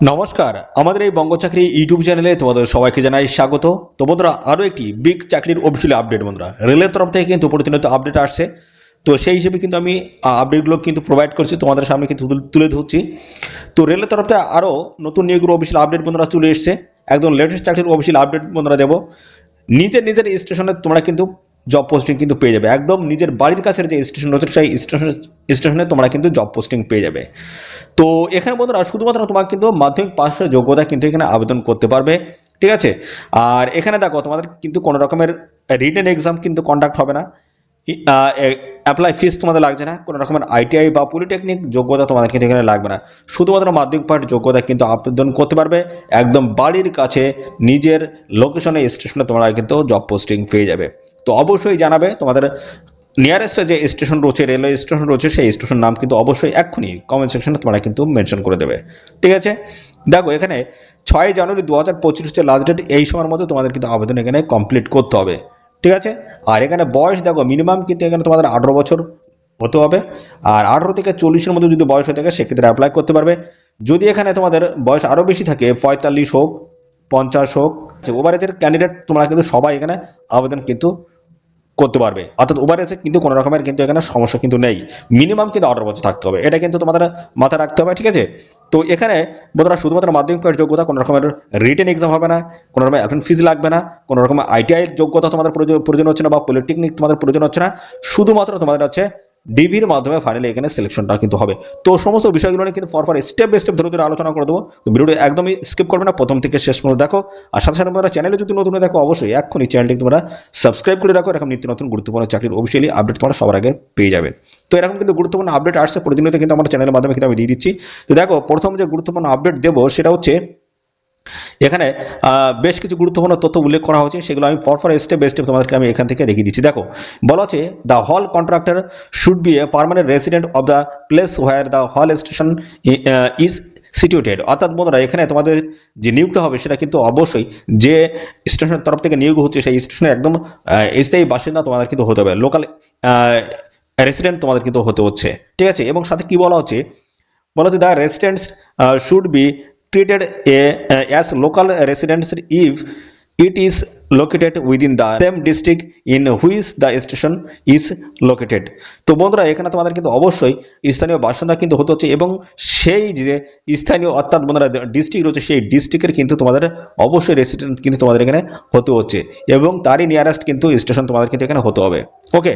নমস্কার, আমাদের এই বঙ্গ চাকরি ইউটিউব চ্যানেলে তোমাদের সবাইকে জানাই স্বাগত। তো বন্ধুরা, আরও একটি বিগ চাকরির অফিসিয়াল আপডেট বন্ধুরা। রেলের তরফ থেকে কিন্তু প্রতিনিয়ত আপডেট আসছে। তো সেই হিসেবে কিন্তু আমি আপডেটগুলো কিন্তু প্রোভাইড করছি, তোমাদের সামনে কিন্তু তুলে ধরছি। তো রেলের তরফ থেকে আরও নতুন নিয়োগের অফিসিয়াল আপডেট বন্ধুরা চলে এসছে। একদম লেটেস্ট চাকরির অফিসিয়াল আপডেট বন্ধুরা দেবো। নিজের নিজের স্টেশনে তোমরা কিন্তু জব পোস্টিং কিন্তু পেয়ে যাবে। একদম নিজের বাড়ির কাছের যে স্টেশন রয়েছে, সেই স্টেশন স্টেশনে তোমরা কিন্তু জব পোস্টিং পেয়ে যাবে। তো এখানে বন্ধুরা, শুধুমাত্র তোমার কিন্তু মাধ্যমিক পাশের যোগ্যতা কিন্তু এখানে আবেদন করতে পারবে। ঠিক আছে? আর এখানে দেখো, তোমাদের কিন্তু কোনো রকমের রিটেন এক্সাম কিন্তু কন্ডাক্ট হবে না। অ্যাপ্লাই ফিস তোমাদের লাগছে না। কোনো রকমের আইটিআই বা পলিটেকনিক যোগ্যতা তোমাদের কিন্তু এখানে লাগবে না। শুধুমাত্র মাধ্যমিক পাঠ যোগ্যতা কিন্তু আবেদন করতে পারবে। একদম বাড়ির কাছে, নিজের লোকেশনে স্টেশনে তোমরা কিন্তু জব পোস্টিং পেয়ে যাবে। তো অবশ্যই জানাবে। তোমাদের নিয়ারেস্টে যে স্টেশন রয়েছে রেলওয়ে স্টেশন রয়েছে, সেই স্টেশন নাম কিন্তু অবশ্যই এক্ষুনি কমেন্ট সেকশনে তোমরা কিন্তু মেনশন করে দেবে। ঠিক আছে? দেখো, এখানে ছয় জানুয়ারি দু হাজার পঁচিশ হচ্ছে লাস্ট ডেট এই সময়ের মধ্যে তোমাদের কিন্তু আবেদন এখানে কমপ্লিট করতে হবে। ঠিক আছে? আর এখানে বয়স দেখো মিনিমাম কিন্তু এখানে তোমাদের আঠেরো বছর হতে হবে। আর আঠেরো থেকে চল্লিশের মধ্যে যদি বয়স হয়ে থাকে, সেক্ষেত্রে অ্যাপ্লাই করতে পারবে। যদি এখানে তোমাদের বয়স আরও বেশি থাকে, পঁয়তাল্লিশ হোক, পঞ্চাশ হোক ওভারেজের ক্যান্ডিডেট তোমরা কিন্তু সবাই এখানে আবেদন কিন্তু করতে পারবে। অর্থাৎ উবার এসে কিন্তু কোনো রকমের কিন্তু এখানে সমস্যা কিন্তু নেই। মিনিমাম কিন্তু অর্ডার বছর থাকতে হবে। এটা কিন্তু তোমাদের মাথায় রাখতে হবে, ঠিক আছে? তো এখানে বন্ধুরা শুধুমাত্র মাধ্যমিক যোগ্যতা কোনো রকমের রিটেন এক্সাম হবে না, কোনো রকমের অ্যাপ্রেন ফিজ লাগবে না, কোনো রকমের আইটিআই যোগ্যতা তোমাদের প্রয়োজন হচ্ছে না বা পলিটেকনিক তোমাদের প্রয়োজন হচ্ছে না। শুধুমাত্র তোমাদের হচ্ছে ডিভির মাধ্যমে ফাইনালি এখানে সিলেকশনটা কিন্তু হবে। তো সমস্ত বিষয়গুলো নিয়ে কিন্তু পরপর স্টেপ বাই স্টেপ ধরে ধরে আলোচনা করে দেবো। তো ভিডিওটি একদমই স্কিপ করবে না, প্রথম থেকে শেষ পর্যন্ত দেখো। আর সাথে সাথে তোমরা চ্যানেলে যদি নতুন দেখো অবশ্যই এক্ষুনি চ্যানেলটি তোমরা সাবস্ক্রাইব করে রাখো। এরকম নিত্য নতুন গুরুত্বপূর্ণ চাকরির অফিসিয়ালি আপডেট তোমরা সবার আগে পেয়ে যাবে। তো এরকম কিন্তু গুরুত্বপূর্ণ আপডেট আসছে প্রতিনিয়ত কিন্তু আমার চ্যানেলের মাধ্যমে কিন্তু আমি দিয়ে দিচ্ছি। তো দেখো, প্রথম যে গুরুত্বপূর্ণ আপডেট দেবো সেটা হচ্ছে এখানে বেশ কিছু গুরুত্বপূর্ণ তথ্য উল্লেখ করা হয়েছে, সেগুলো আমি পরপর স্টেপ বাই স্টেপ তোমাদেরকে আমি এখান থেকে দেখিয়ে দিচ্ছি। দেখো, বলা হচ্ছে the hall contractor should be a permanent resident of the place where the hall station is situated অর্থাৎ বন্ধুরা, এখানে তোমাদের যে নিয়োগটা হবে, সেটা কিন্তু অবশ্যই যে স্টেশনের তরফ থেকে নিয়োগ হচ্ছে, সেই স্টেশনে একদম স্থায়ী বাসিন্দা তোমাদের কিন্তু হতে হবে লোকাল রেসিডেন্ট তোমাদের কিন্তু হতে হচ্ছে। ঠিক আছে? এবং সাথে কি বলা হচ্ছে? বলা হচ্ছে the residents should be treated a, uh, as local residents if it is located within the same district in which the station is located. তো বন্ধুরা এখানে তোমাদের কিন্তু অবশ্যই স্থানীয় বাসিন্দা কিন্তু হতে হচ্ছে এবং সেই যে স্থানীয় অর্থাৎ বন্ধুরা ডিস্ট্রিক্ট রয়েছে সেই ডিস্ট্রিক্টের কিন্তু তোমাদের অবশ্যই রেসিডেন্ট কিন্তু তোমাদের এখানে হতে হচ্ছে এবং তারই নিয়ারেস্ট কিন্তু স্টেশন তোমাদের কিন্তু এখানে হতে হবে। ওকে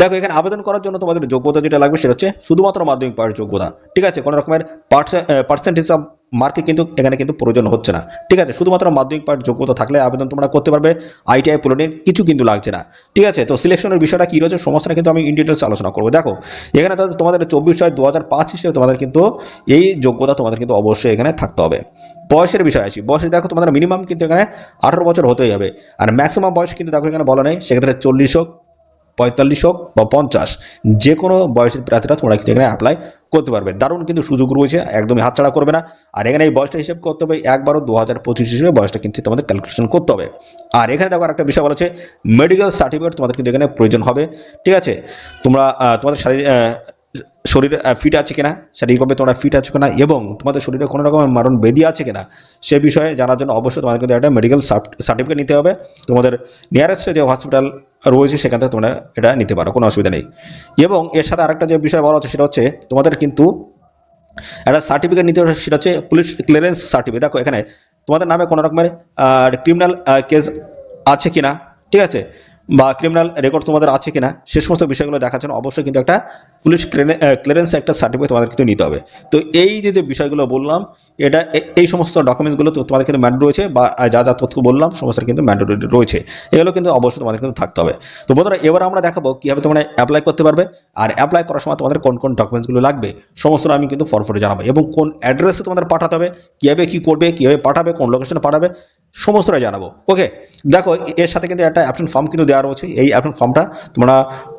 দেখো এখানে আবেদন করার জন্য তোমাদের যোগ্যতা যেটা লাগবে সেটা হচ্ছে শুধুমাত্র মাধ্যমিক পাওয়ার যোগ্যতা। ঠিক আছে কোনো রকমের পার্সেন্টেজ অফ মার্কে কিন্তু এখানে কিন্তু প্রয়োজন হচ্ছে না। ঠিক আছে, শুধুমাত্র মাধ্যমিক পাঠ যোগ্যতা থাকলে আবেদন তোমরা করতে পারবে আইটিআই পুরনের কিছু কিন্তু লাগছে না। ঠিক আছে, তো সিলেকশনের বিষয়টা কি রয়েছে সমস্যাটা কিন্তু আমি ইন ডিটেলস আলোচনা করব। দেখো, এখানে তোমাদের চব্বিশ ছয় দু হাজার পাঁচ হিসেবে তোমাদের কিন্তু এই যোগ্যতা তোমাদের কিন্তু অবশ্যই এখানে থাকতে হবে। বয়সের বিষয় আছে বয়সে দেখো তোমাদের মিনিমাম কিন্তু এখানে আঠারো বছর হতেই হবে। আর ম্যাক্সিমাম বয়স কিন্তু দেখো এখানে বলা নেই, সেক্ষেত্রে চল্লিশ হোক পঁয়তাল্লিশ হোক বা পঞ্চাশ যে কোনো বয়সের প্রার্থীরা তোমরা কিন্তু এখানে অ্যাপ্লাই করতে পারবে। দারুণ কিন্তু সুযোগ রয়েছে, একদমই হাতছাড়া করবে না। আর এখানে এই বয়সটা হিসেব করতে হবে, একবারও দু হাজার পঁচিশ হিসেবে বয়সটা কিন্তু তোমাদের ক্যালকুলেশন করতে হবে। আর এখানে দেখো একটা বিষয় বলেছে মেডিকেল সার্টিফিকেট তোমাদের কিন্তু এখানে প্রয়োজন হবে। ঠিক আছে? তোমরা তোমাদের শারীরিক শরীর ফিট আছে কিনা, শারীরিকভাবে তোমরা ফিট আছো কিনা, এবং তোমাদের শরীরে কোনো রকমের মারণ বেদি আছে কিনা, সে বিষয়ে জানার জন্য অবশ্যই তোমাদের কিন্তু একটা মেডিকেল সার্টিফিকেট নিতে হবে। তোমাদের নিয়ারেস্টে যে হসপিটাল রয়েছে, সেখান থেকে তোমরা এটা নিতে পারো, কোনো অসুবিধা নেই। এবং এর সাথে আরেকটা যে বিষয় বলা হচ্ছে, সেটা হচ্ছে তোমাদের কিন্তু একটা সার্টিফিকেট নিতে হবে, সেটা হচ্ছে পুলিশ ক্লিয়ারেন্স সার্টিফিকেট দেখো, এখানে তোমাদের নামে কোনো রকমের ক্রিমিনাল কেস আছে কিনা, ঠিক আছে? বা ক্রিমিনাল রেকর্ড তোমাদের আছে কিনা, সে সমস্ত বিষয়গুলো দেখার জন্য অবশ্যই কিন্তু একটা পুলিশ ক্লিয়ারেন্স একটা সার্টিফিকেট তোমাদের কিন্তু নিতে হবে। তো এই যে যে বিষয়গুলো বললাম, এটা এই সমস্ত ডকুমেন্টসগুলো তোমাদের কিন্তু ম্যান্ড রয়েছে বা যা যা তথ্য বললাম সমস্ত কিন্তু ম্যান্ডেটরি রয়েছে। এগুলো কিন্তু অবশ্যই তোমাদের কিন্তু থাকতে হবে। তো বন্ধুরা, এবার আমরা দেখাবো কীভাবে তোমরা অ্যাপ্লাই করতে পারবে আর অ্যাপ্লাই করার সময় তোমাদের কোন কোন ডকুমেন্টসগুলো লাগবে সমস্ত আমি কিন্তু ফরফরে জানাব এবং কোন অ্যাড্রেসে তোমাদের পাঠাতে হবে, কীভাবে কী করবে, কীভাবে পাঠাবে, কোন লোকেশনে পাঠাবে, সমস্তটাই জানাব। ওকে দেখো, এর সাথে কিন্তু একটা অ্যাপশন ফর্ম কিন্তু দেওয়া রয়েছে এই অ্যাপশন ফর্মটা তোমরা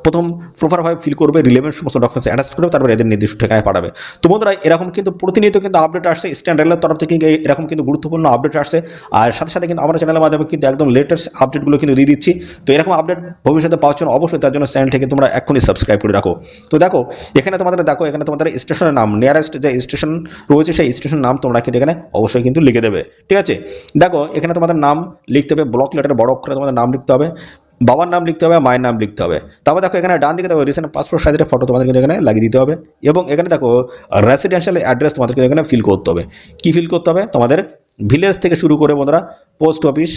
প্রথম প্রপারভাবে ফিল করবে রিলেভেন্ট সমস্ত ডকুমেন্টস অ্যাটাচ করবে, তারপরে এদের নির্দিষ্ট ঠিকানায় পাঠাবে। তো বন্ধুরা, এরকম কিন্তু প্রতিনিয়ত কিন্তু আপডেট আসছে স্ট্যান্ড রেলের তরফ থেকে এরকম কিন্তু গুরুত্বপূর্ণ আপডেট আসছে। আর সাথে সাথে কিন্তু আমরা চ্যানেলের মাধ্যমে কিন্তু একদম লেটেস্ট আপডেটগুলো কিন্তু দিয়ে দিচ্ছি। তো এরকম আপডেট ভবিষ্যতে পাওয়ার জন্য অবশ্যই তার জন্য চ্যানেলটাকে তোমরা এখনই সাবস্ক্রাইব করে রাখো। তো দেখো, এখানে তোমাদের, দেখো, এখানে তোমাদের স্টেশনের নাম নিয়ারেস্ট যে স্টেশন রয়েছে, সেই স্টেশনের নাম তোমরা কিন্তু এখানে অবশ্যই কিন্তু লিখে দেবে। ঠিক আছে? দেখো, এখানে তোমাদের নাম লিখতে হবে ব্লক লেটারে বড় অক্ষরে তোমাদের নাম লিখতে হবে। বাবার নাম লিখতে হবে, মায়ের নাম লিখতে হবে। তারপর দেখো এখানে ডান দিকে দেখো রিসেন্ট পাসপোর্ট সাইজের ফটো তোমাদের কিন্তু এখানে লাগিয়ে দিতে হবে এবং এখানে দেখো রেসিডেন্সিয়াল অ্যাড্রেস তোমাদের কিন্তু এখানে ফিল করতে হবে। কি ফিল করতে হবে? তোমাদের ভিলেজ থেকে শুরু করে বন্ধুরা পোস্ট অফিস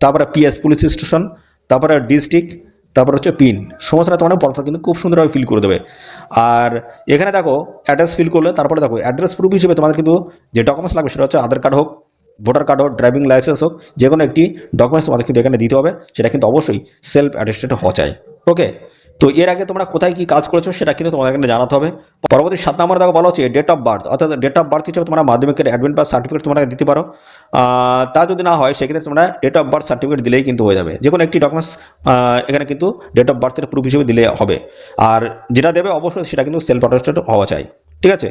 তারপরে পিএস পুলিশ স্টেশন তারপরে ডিস্ট্রিক্ট তারপর হচ্ছে পিন সমস্তটা তোমরা পরপর কিন্তু খুব সুন্দরভাবে ফিল করে দেবে। আর এখানে দেখো অ্যাড্রেস ফিল করলে তারপরে দেখো অ্যাড্রেস প্রুফ হিসেবে তোমাদের কিন্তু যে ডকুমেন্টস লাগবে সেটা হচ্ছে আধার কার্ড হোক ভোটার কার্ড হোক, ড্রাইভিং লাইসেন্স হোক, যে কোনো একটি ডকুমেন্টস তোমাদের কিন্তু এখানে দিতে হবে, সেটা কিন্তু অবশ্যই সেলফ অ্যাটেস্টেড হওয়া চাই। ওকে তো এর আগে তোমরা কোথায় কি কাজ করেছ, সেটা কিন্তু তোমাদের এখানে জানাতে হবে। পরবর্তী সাত নম্বর দেখো বলা হচ্ছে ডেট অফ বার্থ অর্থাৎ ডেট অফ বার্থ হিসেবে তোমরা মাধ্যমিকের অ্যাডমিট বার্থ সার্টিফিকেট তোমরা দিতে পারো। তা যদি না হয়, সেক্ষেত্রে তোমরা ডেট অফ বার্থ সার্টিফিকেট দিলেই কিন্তু হয়ে যাবে। যে কোনো একটি ডকুমেন্টস এখানে কিন্তু ডেট অফ বার্থের প্রুফ হিসেবে দিলে হবে। আর যেটা দেবে অবশ্যই সেটা কিন্তু সেলফ অ্যাটেস্টেড হওয়া চাই। ঠিক আছে?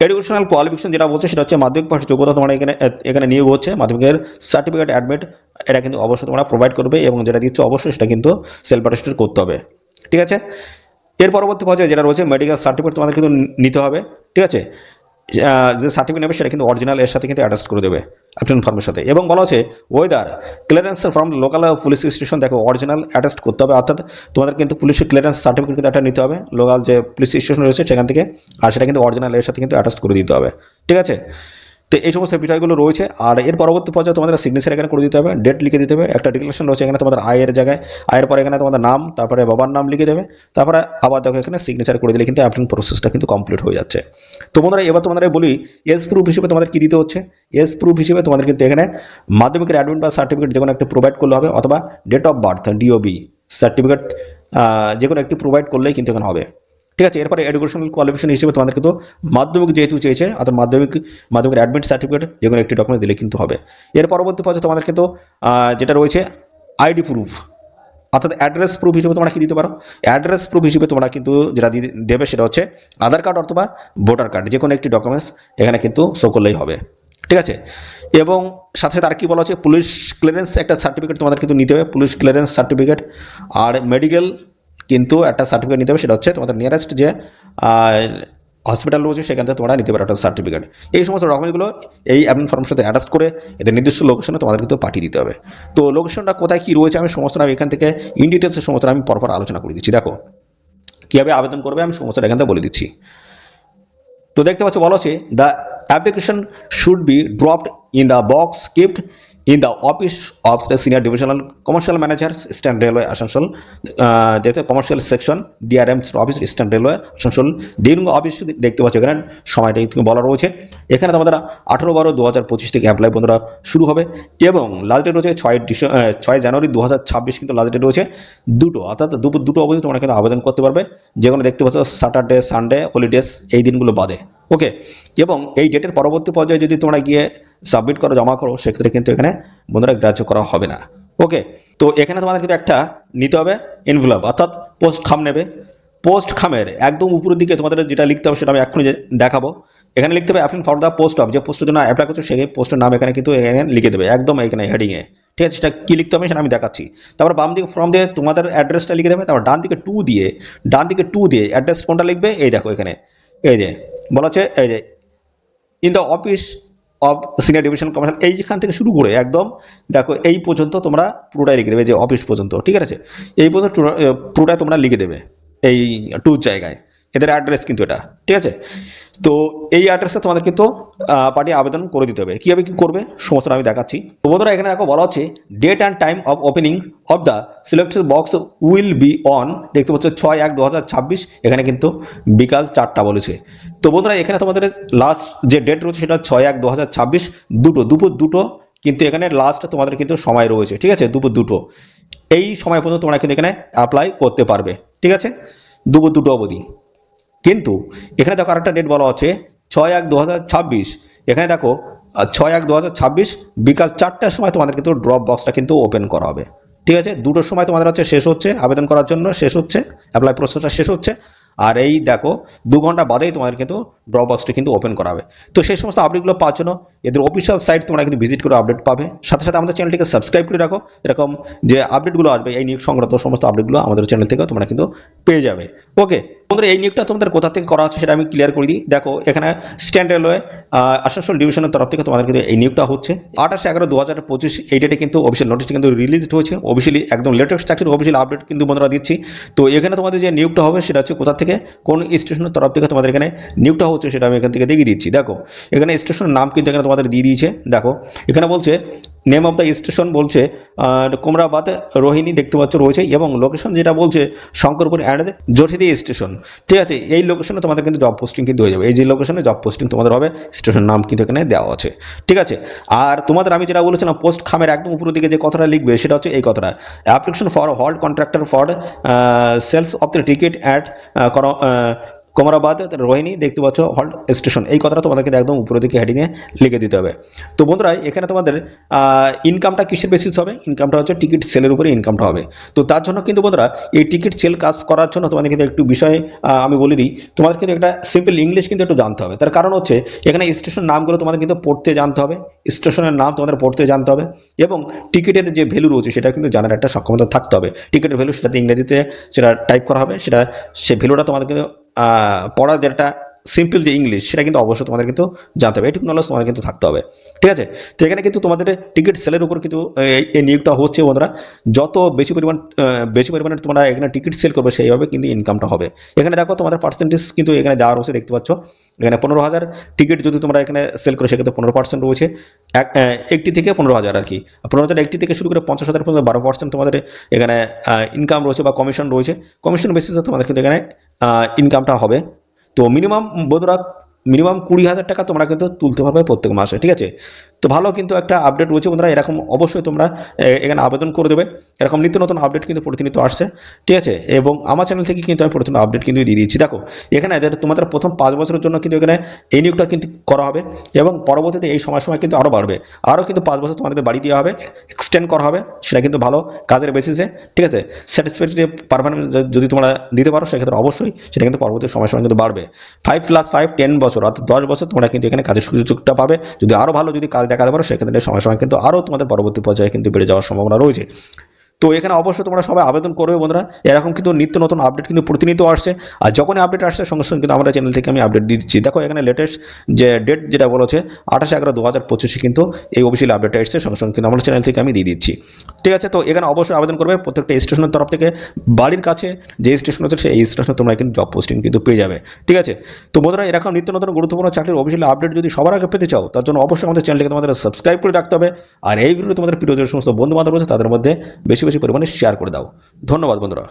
এডুকেশনাল কোয়ালিফিকেশন যেটা বলছে সেটা হচ্ছে মাধ্যমিক পাশের যোগ্যতা তোমার এখানে এখানে নিয়োগ হচ্ছে। মাধ্যমিকের সার্টিফিকেট অ্যাডমিট এটা কিন্তু অবশ্যই তোমরা প্রোভাইড করবে এবং যেটা দিচ্ছে অবশ্যই সেটা কিন্তু সেলফ অ্যাটেস্টেড করতে হবে। ঠিক আছে? এর পরবর্তী পর্যায়ে যেটা রয়েছে মেডিকেল সার্টিফিকেট তোমাদের কিন্তু নিতে হবে। ঠিক আছে? যে সার্টিফিকেট নেবে সেটা কিন্তু অরিজিনাল এর সাথে কিন্তু অ্যাটাচ করে দেবে অ্যাপ্লিকেশন ফর্মের সাথে। এবং বলা হচ্ছে weather clearance form local police station দেখো অরিজিনাল অ্যাটাচ করতে হবে, অর্থাৎ তোমাদের কিন্তু পুলিশের ক্লিয়ারেন্স সার্টিফিকেট কিন্তু একটা নিতে হবে লোকাল যে পুলিশ স্টেশন রয়েছে সেখান থেকে, আর সেটা কিন্তু অরিজিনাল এর সাথে কিন্তু অ্যাটাচ করে দিতে হবে। ঠিক আছে? তো এই সমস্ত বিষয়গুলো রয়েছে। আর এর পরবর্তী পর্যায়ে তোমাদের সিগনেচার এখানে করে দিতে হবে ডেট লিখে দিতে হবে, একটা ডিক্লারেশন রয়েছে এখানে তোমাদের আয়ের জায়গায়। আয়ের পরে এখানে তোমাদের নাম, তারপরে বাবার নাম লিখে দেবে, তারপরে আবার দেখো এখানে সিগনেচার করে দিলে কিন্তু অ্যাপ্লিকেশন প্রসেসটা কিন্তু কমপ্লিট হয়ে যাচ্ছে। তো বন্ধুরা, এবার তোমাদের বলি এস প্রুফ হিসেবে তোমাদের কি দিতে হচ্ছে? এস প্রুফ হিসেবে তোমাদের কিন্তু এখানে মাধ্যমিকের অ্যাডমিট বা সার্টিফিকেট যে কোনো একটা প্রোভাইড করলে হবে, অথবা date of birth DOB certificate যে কোনো একটি প্রোভাইড করলেই কিন্তু এখানে হবে। ঠিক আছে, এরপরে এডুকেশনাল কোয়ালিফিকেশন হিসেবে তোমাদের কিন্তু মাধ্যমিক যেহেতু চেয়েছে, অর্থাৎ মাধ্যমিক, মাধ্যমিকের অ্যাডমিট সার্টিফিকেট যে কোনো একটি ডকুমেন্ট দিলে কিন্তু হবে। এর পরবর্তী পর্যায়ে তোমাদের কিন্তু যেটা রয়েছে আইডি প্রুফ অর্থাৎ অ্যাড্রেস প্রুফ হিসেবে তোমরা কি দিতে পারো? অ্যাড্রেস প্রুফ হিসেবে তোমরা কিন্তু যেটা দেবে সেটা হচ্ছে আধার কার্ড অথবা ভোটার কার্ড যে কোনো একটি ডকুমেন্টস এখানে কিন্তু শো করলেই হবে। ঠিক আছে? এবং সাথে সাথে আর কি বলা হচ্ছে? পুলিশ ক্লিয়ারেন্স একটা সার্টিফিকেট তোমাদের কিন্তু নিতে হবে। পুলিশ ক্লিয়ারেন্স সার্টিফিকেট আর মেডিকেল কিন্তু একটা সার্টিফিকেট নিতে হবে, সেটা হচ্ছে তোমাদের নিয়ারেস্ট যে হসপিটাল রয়েছে, সেখান থেকে তোমরা নিতে পারো একটা সার্টিফিকেট এই সমস্ত ডকুমেন্টগুলো এই অ্যাডমিন ফর্মের সাথে অ্যাটাচ করে এদের নির্দিষ্ট লোকেশনে তোমাদের কিন্তু পাঠিয়ে দিতে হবে। তো লোকেশনটা কোথায়, কী রয়েছে, আমি সমস্ত আমি এখান থেকে ইন ডিটেলসে সমস্ত আমি পরপর আলোচনা করে দিচ্ছি। দেখো, কীভাবে আবেদন করবে, আমি সমস্যাটা এখান থেকে বলে দিচ্ছি। তো দেখতে পাচ্ছ, বলা আছে the application should be dropped in the box kept in the office of the senior divisional commercial manager stand railway Asansol যেতে commercial section DRM office stand railway Asansol DM office দেখতে পাচ্ছ এখানে সময়টা বলা রয়েছে। এখানে তোমাদের আঠেরো বারো দু হাজার পঁচিশ থেকে অ্যাপ্লাই বন্ধুরা শুরু হবে এবং লাস্ট ডেট রয়েছে ছয় ছয় জানুয়ারি দু হাজার ছাব্বিশ কিন্তু লাস্ট ডেট রয়েছে দুটো। অর্থাৎ দুপুর দুটো অবধি তোমরা কিন্তু আবেদন করতে পারবে। যেগুলো দেখতে পাচ্ছ স্যাটারডে সানডে হলিডেজ এই দিনগুলো বাদে। ওকে এবং এই ডেটের পরবর্তী পর্যায়ে যদি তোমরা গিয়ে সাবমিট করো, জমা করো, সেক্ষেত্রে কিন্তু এখানে বন্ধুরা গ্রাহ্য করা হবে না। ওকে তো এখানে তোমাদের কিন্তু একটা নিতে হবে এনভেলপ অর্থাৎ পোস্ট খাম নেবে। পোস্ট খামের একদম উপরের দিকে তোমাদের যেটা লিখতে হবে সেটা আমি এক্ষুনি দেখাবো। এখানে লিখতে হবে applying for the post of যে পোস্টের জন্য অ্যাপ্লাই করছ সেই পোস্টের নাম এখানে কিন্তু এখানে লিখে দেবে, একদম এখানে হেডিংয়ে ঠিক আছে, সেটা কী লিখতে হবে সেটা আমি দেখাচ্ছি। তারপর বাম দিকে ফর্ম দিয়ে তোমাদের অ্যাড্রেসটা লিখে দেবে, তারপর ডান দিকে টু দিয়ে, ডান দিকে টু দিয়ে অ্যাড্রেস কোনটা লিখবে, এই দেখো এখানে। এই যে, বলা হচ্ছে, এই যে in the office of senior division commercial এইখান থেকে শুরু করে একদম, দেখো এই পর্যন্ত তোমরা পুরোটাই লিখে দেবে, যে অফিস পর্যন্ত, ঠিক আছে? এই পর্যন্ত পুরো- পুরোটাই তোমরা লিখে দেবে, এই টুর জায়গায়। এদের অ্যাড্রেস কিন্তু এটা, ঠিক আছে? তো এই অ্যাড্রেসে তোমাদের কিন্তু পার্টি আবেদন করে দিতে হবে। কীভাবে কী করবে? সমস্ত আমি দেখাচ্ছি। তো বন্ধুরা, এখানে দেখো বলা হচ্ছে date and time of opening of the selected box will be on দেখতে পাচ্ছ, ছয় এক দু এখানে কিন্তু বিকাল চারটা বলেছে। তো বন্ধুরা, এখানে তোমাদের লাস্ট যে ডেট রয়েছে সেটা ছয় এক দু দুটো, দুপুর দুটো, কিন্তু এখানে লাস্ট তোমাদের কিন্তু সময় রয়েছে, ঠিক আছে? দুপুর দুটো। এই সময় পর্যন্ত তোমরা কিন্তু এখানে অ্যাপ্লাই করতে পারবে, ঠিক আছে? দুপুর দুটো অবধি। কিন্তু এখানে দেখো আরেকটা ডেট বলা আছে, ছয় এক দু এখানে দেখো ছয় এক দু বিকাল চারটার সময় তোমাদের কিন্তু ড্রপ বক্সটা কিন্তু ওপেন করা হবে। ঠিক আছে? দুটোর সময় তোমাদের হচ্ছে শেষ হচ্ছে, আবেদন করার জন্য শেষ হচ্ছে অ্যাপ্লাই প্রসেসটা শেষ হচ্ছে। আর এই দেখো, দু ঘণ্টা বাদেই তোমাদের কিন্তু ড্রপ বক্সটা কিন্তু ওপেন করা হবে। তো সেই সমস্ত আপডেটগুলো পাওয়ার জন্য এদের অফিসিয়াল সাইট তোমরা কিন্তু ভিজিট করে আপডেট পাবে। সাথে সাথে আমাদের চ্যানেলটিকে সাবস্ক্রাইব করে রাখো। এরকম যে আপডেটগুলো আসবে, এই নিয়োগ সংক্রান্ত সমস্ত আপডেটগুলো আমাদের চ্যানেল থেকে তোমরা কিন্তু পেয়ে যাবে। ওকে বন্ধুরা এই নিয়োগটা তোমাদের কোথা থেকে করা হচ্ছে সেটা আমি ক্লিয়ার করে দিই। দেখো, এখানে স্ট্যান্ড রেলওয়ে আসানসোল ডিভিশনের তরফ থেকে তোমাদের কিন্তু এই নিয়োগটা হচ্ছে। আঠাশ এগারো দু হাজার পঁচিশ, এই ডেটে কিন্তু অফিসিয়াল নোটিশটা কিন্তু রিলিজড হয়েছে। অফিসিয়ালি একদম লেটেস্ট চাকরির অফিসিয়াল আপডেট কিন্তু বন্ধুরা দিচ্ছি। তো এখানে তোমাদের যে নিয়োগটা হবে সেটা হচ্ছে কোথা থেকে, কোন স্টেশনের তরফ থেকে তোমাদের এখানে নিয়োগটা হচ্ছে সেটা আমি এখান থেকে দেখিয়ে দিচ্ছি। দেখো, এখানে স্টেশনের নাম কিন্তু এখানে তোমাদের দিয়ে দিয়েছে। দেখো, এখানে বলছে নেম অফ দ্য স্টেশন বলছে কোমরাবাদ রোহিণী দেখতে পাচ্ছ রয়েছে এবং লোকেশন যেটা বলছে, শঙ্করপুর অ্যান্ড যোশীদি স্টেশন ঠিক আছে, এই লোকেশনে তোমাদের কিন্তু জব পোস্টিং কিন্তু হয়ে যাবে। এই যে লোকেশনে জব পোস্টিং তোমাদের হবে স্টেশন নাম কিন্তু এখানে দেওয়া আছে। ঠিক আছে, আর তোমাদের আমি যেটা বলেছিলাম পোস্ট খামের একদম উপরের দিকে যে কথাটা লিখবে, সেটা হচ্ছে এই কথাটা। Application for halt contractor for sales of the ticket at Komrabad Rohini, দেখতে পাচ্ছ হল্ট স্টেশন এই কথাটা তোমাদেরকে একদম উপরের দিকে হেডিংয়ে লিখে দিতে হবে। তো বন্ধুরা, এখানে তোমাদের ইনকামটা কিসের বেসিস হবে? ইনকামটা হচ্ছে টিকিট সেলের উপরে ইনকামটা হবে। তো তার জন্য কিন্তু বন্ধুরা, এই টিকিট সেল কাজ করার জন্য তোমাদের কিন্তু একটু বিষয় আমি বলে দিই, তোমাদের কিন্তু একটা সিম্পল ইংলিশ কিন্তু একটু জানতে হবে। তার কারণ হচ্ছে, এখানে স্টেশন নামগুলো তোমাদের কিন্তু পড়তে জানতে হবে স্টেশনের নাম তোমাদের পড়তে জানতে হবে, এবং টিকিটের যে ভ্যালু রয়েছে, সেটা কিন্তু জানার একটা সক্ষমতা থাকতে হবে। টিকিটের ভ্যালু সেটাতে ইংরেজিতে সেটা টাইপ করা হবে, সেটা, সে ভ্যালুটা তোমাদের কিন্তু போட திரட்ட. সিম্পল যে ইংলিশ সেটা কিন্তু অবশ্যই তোমাদের কিন্তু জানতে হবে। এটুকু নলেজ তোমাদের কিন্তু থাকতে হবে। ঠিক আছে? তো এখানে কিন্তু তোমাদের টিকিট সেলের উপর কিন্তু এই- নিয়োগটা হচ্ছে বন্ধুরা। যত বেশি পরিমাণ বেশি পরিমাণে তোমরা এখানে টিকিট সেল করবে, সেইভাবে কিন্তু ইনকামটা হবে। এখানে দেখো তোমাদের পার্সেন্টেজ কিন্তু এখানে দেওয়া রয়েছে, দেখতে পাচ্ছ। এখানে পনেরো হাজার টিকিট যদি তোমরা এখানে সেল করো, সেক্ষেত্রে পনেরো পার্সেন্ট রয়েছে। এক একটি থেকে পনেরো হাজার আর কি। পনেরো হাজার একটি থেকে শুরু করে পঞ্চাশ হাজার পর্যন্ত বারো পার্সেন্ট তোমাদের এখানে ইনকাম রয়েছে বা কমিশন রয়েছে। কমিশন বেসিসে তোমাদের কিন্তু এখানে ইনকামটা হবে। তো মিনিমাম বন্ধুরা মিনিমাম কুড়ি হাজার টাকা তোমরা কিন্তু তুলতে পারবে প্রত্যেক মাসে, ঠিক আছে? তো ভালো কিন্তু একটা আপডেট রয়েছে বন্ধুরা, এরকম অবশ্যই তোমরা এখানে আবেদন করে দেবে। এরকম নিত্য নতুন আপডেট কিন্তু প্রতিনিয়ত আসছে, ঠিক আছে? এবং আমার চ্যানেল থেকে কিন্তু আমি প্রতিনিয়ত আপডেট কিন্তু দিয়ে দিচ্ছি দেখো, এখানে তোমাদের প্রথম পাঁচ বছরের জন্য কিন্তু এখানে এই নিয়োগটা কিন্তু করা হবে এবং পরবর্তীতে এই সময় সময় কিন্তু আরও বাড়বে। আরও কিন্তু পাঁচ বছর তোমাদের বাড়ি দেওয়া হবে এক্সটেন্ড করা হবে, সেটা কিন্তু ভালো কাজের বেসিসে ঠিক আছে? স্যাটিসফ্যাক্টরি পারফরমেন্স যদি তোমরা দিতে পারো, সেক্ষেত্রে অবশ্যই সেটা কিন্তু পরবর্তী সময় সময় কিন্তু বাড়বে। ফাইভ প্লাস ফাইভ টেন বছর অর্থাৎ দশ বছর তোমরা কিন্তু এখানে কাজের সুযোগটা পাবে। যদি আরও ভালো যদি কাজ দেখাতে পারো, সেক্ষেত্রে সময় সময় কিন্তু আরও তোমাদের পরবর্তী পর্যায়ে কিন্তু বেড়ে যাওয়ার সম্ভাবনা রয়েছে। তো এখানে অবশ্যই তোমরা সবাই আবেদন করবে বন্ধুরা। এরকম কিন্তু নিত্য নতুন আপডেট কিন্তু প্রতিনিয়ত আসছে। আর যখনই আপডেট আসছে, সঙ্গে সঙ্গে কিন্তু আমরা চ্যানেল থেকে আমি আপডেট দিয়ে দিচ্ছি। দেখো, এখানে লেটেস্ট যে ডেট যেটা বলেছে, আঠাশে এগারো দু হাজার পঁচিশে কিন্তু এই অফিসিয়াল আপডেটটা এসছে। সঙ্গে সঙ্গে কিন্তু আমার চ্যানেল থেকে আমি দিয়ে দিচ্ছি। ঠিক আছে, তো এখানে অবশ্যই আবেদন করবে প্রত্যেকটা স্টেশনের তরফ থেকে। বাড়ির কাছে যে স্টেশন আছে, সেই স্টেশনে তোমরা কিন্তু জব পোস্টিং কিন্তু পেয়ে যাবে। ঠিক আছে, তো বন্ধুরা, এরকম নিত্য নতুন গুরুত্বপূর্ণ চাকরির অফিসিয়াল আপডেট যদি সবার আগে পেতে চাও, তার জন্য অবশ্যই আমাদের চ্যানেলকে তোমাদের সাবস্ক্রাইব করে রাখতে হবে। আর এই ভিডিও তোমাদের প্রিয় যে সমস্ত বন্ধু বান্ধব রয়েছে, তাদের মধ্যে বেশি বেশি পরিমাণে শেয়ার করে দাও। ধন্যবাদ বন্ধুরা।